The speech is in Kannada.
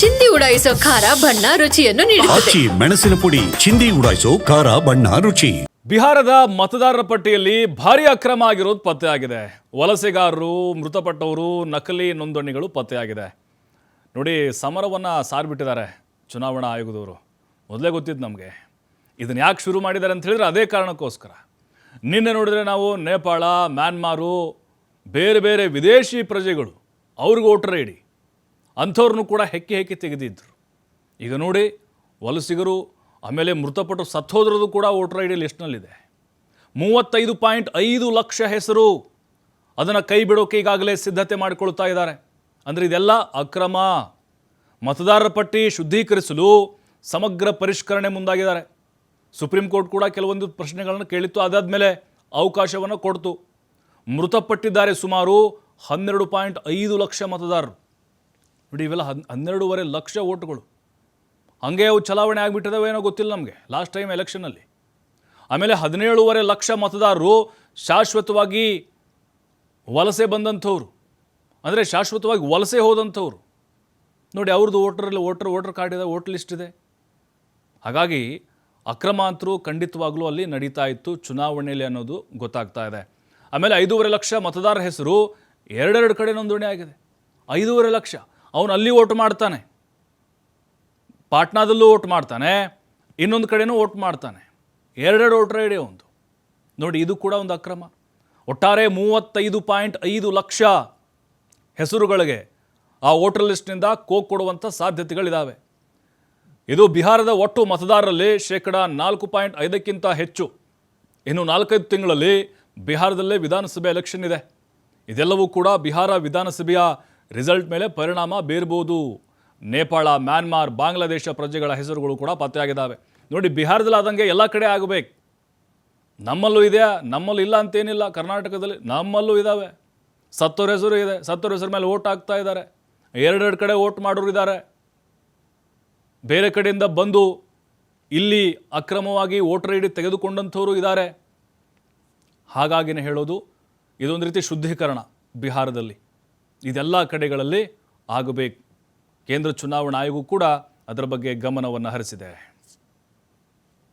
ಚಿಂದಿ ಉಡಾಯಿಸೋ ಖಾರ ಬಣ್ಣ ರುಚಿಯನ್ನು ನೀಡುತ್ತದೆ. ಆಚಿ ಮೆಣಸಿನ ಪುಡಿ ಚಿಂದಿ ಉಡಾಯಿಸೋ ಖಾರ ಬಣ್ಣ ರುಚಿ. ಬಿಹಾರದ ಮತದಾರರ ಪಟ್ಟಿಯಲ್ಲಿ ಭಾರಿ ಅಕ್ರಮ ಆಗಿರೋದು ಪತ್ತೆಯಾಗಿದೆ. ವಲಸೆಗಾರರು ಮೃತಪಟ್ಟವರು ನಕಲಿ ನೋಂದಣಿಗಳು ಪತ್ತೆಯಾಗಿದೆ. ನೋಡಿ ಸಮರವನ್ನು ಸಾರ್ಬಿಟ್ಟಿದ್ದಾರೆ ಚುನಾವಣಾ ಆಯೋಗದವರು. ಮೊದಲೇ ಗೊತ್ತಿದ್ದು ನಮಗೆ. ಇದನ್ನು ಯಾಕೆ ಶುರು ಮಾಡಿದ್ದಾರೆ ಅಂತ ಹೇಳಿದ್ರೆ ಅದೇ ಕಾರಣಕ್ಕೋಸ್ಕರ. ನಿನ್ನೆ ನೋಡಿದ್ರೆ ನಾವು ನೇಪಾಳ ಮ್ಯಾನ್ಮಾರು ಬೇರೆ ಬೇರೆ ವಿದೇಶಿ ಪ್ರಜೆಗಳು ಅವ್ರಿಗೆ ವೋಟರ್ ಐ ಡಿ ಅಂಥವ್ರನ್ನೂ ಕೂಡ ಹೆಕ್ಕಿ ಹೆಕ್ಕಿ ತೆಗೆದಿದ್ದರು ಈಗ ನೋಡಿ, ವಲಸಿಗರು ಆಮೇಲೆ ಮೃತಪಟ್ಟು ಸತ್ತೋದ್ರದ್ದು ಕೂಡ ವೋಟರ್ ಐ ಡಿ ಲಿಸ್ಟ್ನಲ್ಲಿದೆ. ಮೂವತ್ತೈದು ಪಾಯಿಂಟ್ ಐದು ಲಕ್ಷ ಹೆಸರು ಅದನ್ನು ಕೈ ಬಿಡೋಕೆ ಈಗಾಗಲೇ ಸಿದ್ಧತೆ ಮಾಡಿಕೊಳ್ತಾ ಇದ್ದಾರೆ. ಅಂದರೆ ಇದೆಲ್ಲ ಅಕ್ರಮ. ಮತದಾರರ ಪಟ್ಟಿ ಶುದ್ಧೀಕರಿಸಲು ಸಮಗ್ರ ಪರಿಷ್ಕರಣೆ ಮುಂದಾಗಿದ್ದಾರೆ. ಸುಪ್ರೀಂ ಕೋರ್ಟ್ ಕೂಡ ಕೆಲವೊಂದು ಪ್ರಶ್ನೆಗಳನ್ನು ಕೇಳಿತ್ತು ಅದಾದ ಮೇಲೆ ಅವಕಾಶವನ್ನು ಕೊಡ್ತು. ಮೃತಪಟ್ಟಿದ್ದಾರೆ ಸುಮಾರು ಹನ್ನೆರಡು ಪಾಯಿಂಟ್ ಐದು ಲಕ್ಷ ಮತದಾರರು. ನೋಡಿ, ಇವೆಲ್ಲ ಹನ್ ಹನ್ನೆರಡೂವರೆ ಲಕ್ಷ ಓಟ್ಗಳು ಹಾಗೆ ಅವು ಚಲಾವಣೆ ಆಗಿಬಿಟ್ಟಿದಾವೆ ಏನೋ ಗೊತ್ತಿಲ್ಲ ನಮಗೆ ಲಾಸ್ಟ್ ಟೈಮ್ ಎಲೆಕ್ಷನಲ್ಲಿ ಆಮೇಲೆ ಹದಿನೇಳುವರೆ ಲಕ್ಷ ಮತದಾರರು ಶಾಶ್ವತವಾಗಿ ವಲಸೆ ಬಂದಂಥವ್ರು. ಅಂದರೆ ಶಾಶ್ವತವಾಗಿ ವಲಸೆ ಹೋದಂಥವ್ರು. ನೋಡಿ ಅವ್ರದ್ದು ವೋಟರಲ್ಲಿ ವೋಟರ್ ವೋಟರ್ ಕಾರ್ಡ್ ಇದೆ ವೋಟರ್ ಲಿಸ್ಟ್ ಇದೆ. ಹಾಗಾಗಿ ಅಕ್ರಮ ಅಂತರೂ ಖಂಡಿತವಾಗಲೂ ಅಲ್ಲಿ ನಡೀತಾ ಇತ್ತು, ಚುನಾವಣೆಯಲ್ಲಿ ಅನ್ನೋದು ಗೊತ್ತಾಗ್ತಾ ಇದೆ. ಆಮೇಲೆ ಐದೂವರೆ ಲಕ್ಷ ಮತದಾರರ ಹೆಸರು ಎರಡೆರಡು ಕಡೆ ನೋಂದಣಿ ಆಗಿದೆ. ಐದೂವರೆ ಲಕ್ಷ. ಅವನು ಅಲ್ಲಿ ಓಟ್ ಮಾಡ್ತಾನೆ. ಪಾಟ್ನಾದಲ್ಲೂ ಓಟ್ ಮಾಡ್ತಾನೆ, ಇನ್ನೊಂದು ಕಡೆನೂ ಓಟ್ ಮಾಡ್ತಾನೆ. ಎರಡೆರಡು ವೋಟರ್ ಐಡಿ ಒಂದು. ನೋಡಿ, ಇದು ಕೂಡ ಒಂದು ಅಕ್ರಮ. ಒಟ್ಟಾರೆ ಮೂವತ್ತೈದು ಪಾಯಿಂಟ್ ಐದು ಲಕ್ಷ ಹೆಸರುಗಳಿಗೆ ಆ ವೋಟರ್ ಲಿಸ್ಟ್ನಿಂದ ಕೋಕ್ ಕೊಡುವಂಥ ಸಾಧ್ಯತೆಗಳಿದ್ದಾವೆ ಇದು ಬಿಹಾರದ ಒಟ್ಟು ಮತದಾರರಲ್ಲಿ ಶೇಕಡ ನಾಲ್ಕು ಪಾಯಿಂಟ್ ಐದಕ್ಕಿಂತ ಹೆಚ್ಚು. ಇನ್ನು ನಾಲ್ಕೈದು ತಿಂಗಳಲ್ಲಿ ಬಿಹಾರದಲ್ಲೇ ವಿಧಾನಸಭೆ ಎಲೆಕ್ಷನ್ ಇದೆ. ಇದೆಲ್ಲವೂ ಕೂಡ ಬಿಹಾರ ವಿಧಾನಸಭೆಯ ರಿಸಲ್ಟ್ ಮೇಲೆ ಪರಿಣಾಮ ಬೀರ್ಬೋದು. ನೇಪಾಳ, ಮ್ಯಾನ್ಮಾರ್, ಬಾಂಗ್ಲಾದೇಶ ಪ್ರಜೆಗಳ ಹೆಸರುಗಳು ಕೂಡ ಪತ್ತೆಯಾಗಿದ್ದಾವೆ. ನೋಡಿ, ಬಿಹಾರದಲ್ಲಿ ಆದಂಗೆ ಎಲ್ಲ ಕಡೆ ಆಗಬೇಕು. ನಮ್ಮಲ್ಲೂ ಇದೆಯಾ? ನಮ್ಮಲ್ಲೂ ಇಲ್ಲ ಅಂತೇನಿಲ್ಲ. ಕರ್ನಾಟಕದಲ್ಲಿ ನಮ್ಮಲ್ಲೂ ಇದ್ದಾವೆ ಸತ್ತೋರ ಹೆಸರು ಇದೆ. ಸತ್ತೋರ ಹೆಸರು ಮೇಲೆ ಓಟ್ ಹಾಕ್ತಾ ಇದ್ದಾರೆ. ಎರಡೆರಡು ಕಡೆ ಓಟ್ ಮಾಡೋರು ಇದ್ದಾರೆ. ಬೇರೆ ಕಡೆಯಿಂದ ಬಂದು ಇಲ್ಲಿ ಅಕ್ರಮವಾಗಿ ವೋಟರ್ ಐ ಡಿ ತೆಗೆದುಕೊಂಡಂಥವರು ಇದ್ದಾರೆ. ಹಾಗಾಗಿನೇ ಹೇಳೋದು. ಇದೊಂದು ರೀತಿ ಶುದ್ಧೀಕರಣ ಬಿಹಾರದಲ್ಲಿ. ಇದೆಲ್ಲ ಕಡೆಗಳಲ್ಲಿ ಆಗಬೇಕು. ಕೇಂದ್ರ ಚುನಾವಣಾ ಆಯೋಗ ಕೂಡ ಅದರ ಬಗ್ಗೆ ಗಮನವನ್ನು ಹರಿಸಿದೆ.